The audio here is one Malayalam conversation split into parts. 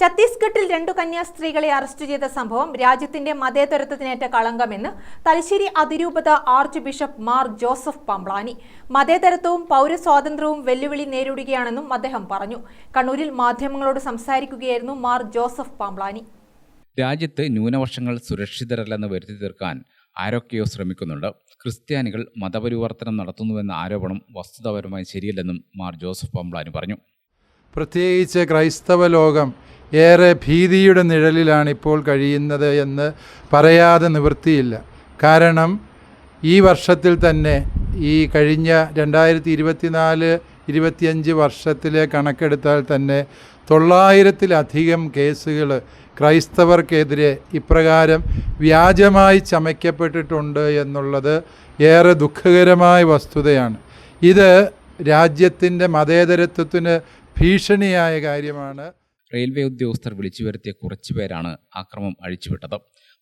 ഛത്തീസ്ഗഡിൽ രണ്ടു കന്യാസ്ത്രീകളെ അറസ്റ്റ് ചെയ്ത സംഭവം രാജ്യത്തിന്റെ മതേതരത്വത്തിനേറ്റ കളങ്കമെന്ന് തലശ്ശേരി അതിരൂപത archbishop Mar Joseph Pamplany. മതേതരത്വവും പൗരസ്വാതന്ത്ര്യവും വെല്ലുവിളി നേരിടുകയാണെന്നും അദ്ദേഹം പറഞ്ഞു. കണ്ണൂരിൽ മാധ്യമങ്ങളോട് സംസാരിക്കുകയായിരുന്നു മാർ ജോസഫ് പമ്പ്ലാനി. രാജ്യത്ത് ന്യൂനപക്ഷങ്ങൾ സുരക്ഷിതരല്ലെന്ന് വരുത്തി തീർക്കാൻ ആരൊക്കെയോ ശ്രമിക്കുന്നുണ്ട്. ക്രിസ്ത്യാനികൾ മതപരിവർത്തനം നടത്തുന്നുവെന്ന ആരോപണം വസ്തുതാപരമായി ശരിയല്ലെന്നും മാർ ജോസഫ് പമ്പ്ലാനി പറഞ്ഞു. പ്രത്യേകിച്ച് ക്രൈസ്തവ ലോകം ഏറെ ഭീതിയുടെ നിഴലിലാണ് ഇപ്പോൾ കഴിയുന്നത് എന്ന് പറയാതെ നിവൃത്തിയില്ല. കാരണം ഈ വർഷത്തിൽ തന്നെ ഈ കഴിഞ്ഞ രണ്ടായിരത്തി ഇരുപത്തിനാല് ഇരുപത്തിയഞ്ച് വർഷത്തിലെ കണക്കെടുത്താൽ തന്നെ തൊള്ളായിരത്തിലധികം കേസുകൾ ക്രൈസ്തവർക്കെതിരെ ഇപ്രകാരം വ്യാജമായി ചമയ്ക്കപ്പെട്ടിട്ടുണ്ട് എന്നുള്ളത് ഏറെ ദുഃഖകരമായ വസ്തുതയാണ്. ഇത് രാജ്യത്തിന്റെ മതേതരത്വത്തിന് ഭീഷണിയായ കാര്യമാണ്. റെയിൽവേ ഉദ്യോഗസ്ഥർ വിളിച്ചു വരുത്തിയ കുറച്ചു പേരാണ് ആക്രമം അഴിച്ചുവിട്ടത്.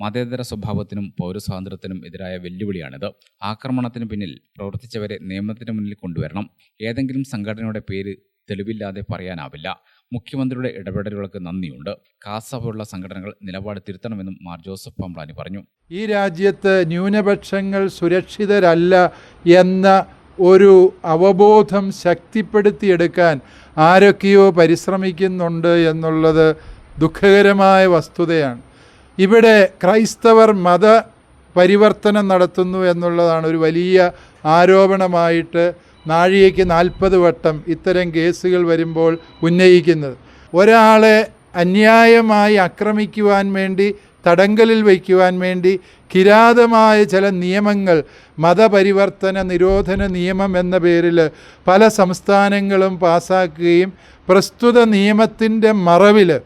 മതേതര സ്വഭാവത്തിനും പൗരസ്വാതന്ത്ര്യത്തിനും എതിരായ വെല്ലുവിളിയാണിത്. ആക്രമണത്തിന് പിന്നിൽ പ്രവർത്തിച്ചവരെ നിയമത്തിന് മുന്നിൽ കൊണ്ടുവരണം. ഏതെങ്കിലും സംഘടനയുടെ പേര് തെളിവില്ലാതെ പറയാനാവില്ല. മുഖ്യമന്ത്രിയുടെ ഇടപെടലുകൾക്ക് നന്ദിയുണ്ട്. കാസ പോലുള്ള സംഘടനകൾ നിലപാട് തിരുത്തണമെന്നും മാർ ജോസഫ് പമ്പ്ലാനി പറഞ്ഞു. ഈ രാജ്യത്ത് ന്യൂനപക്ഷങ്ങൾ സുരക്ഷിതരല്ല എന്ന ഒരു അവബോധം ശക്തിപ്പെടുത്തിയെടുക്കാൻ ആരൊക്കെയോ പരിശ്രമിക്കുന്നുണ്ട് എന്നുള്ളത് ദുഃഖകരമായ വസ്തുതയാണ്. ഇവിടെ ക്രൈസ്തവർ മത പരിവർത്തനം നടത്തുന്നു എന്നുള്ളതാണ് ഒരു വലിയ ആരോപണമായിട്ട് നാഴികയ്ക്ക് നാൽപ്പത് വട്ടം ഇത്തരം കേസുകൾ വരുമ്പോൾ ഉന്നയിക്കുന്നത്. ഒരാളെ അന്യായമായി ആക്രമിക്കുവാൻ വേണ്ടി തടങ്കലിൽ വയ്ക്കുവാൻ വേണ്ടി കിരാതമായ ചില നിയമങ്ങൾ മതപരിവർത്തന നിരോധന നിയമം എന്ന പേരിൽ പല സംസ്ഥാനങ്ങളും പാസാക്കുകയും പ്രസ്തുത നിയമത്തിന്റെ മറവിൽ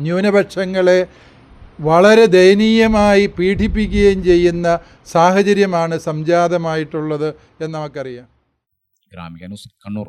ന്യൂനപക്ഷങ്ങളെ വളരെ ദയനീയമായി പീഡിപ്പിക്കുകയും ചെയ്യുന്ന സാഹചര്യമാണ് സംജാതമായിട്ടുള്ളത് എന്ന് നമുക്കറിയാം. Gramika Kannur.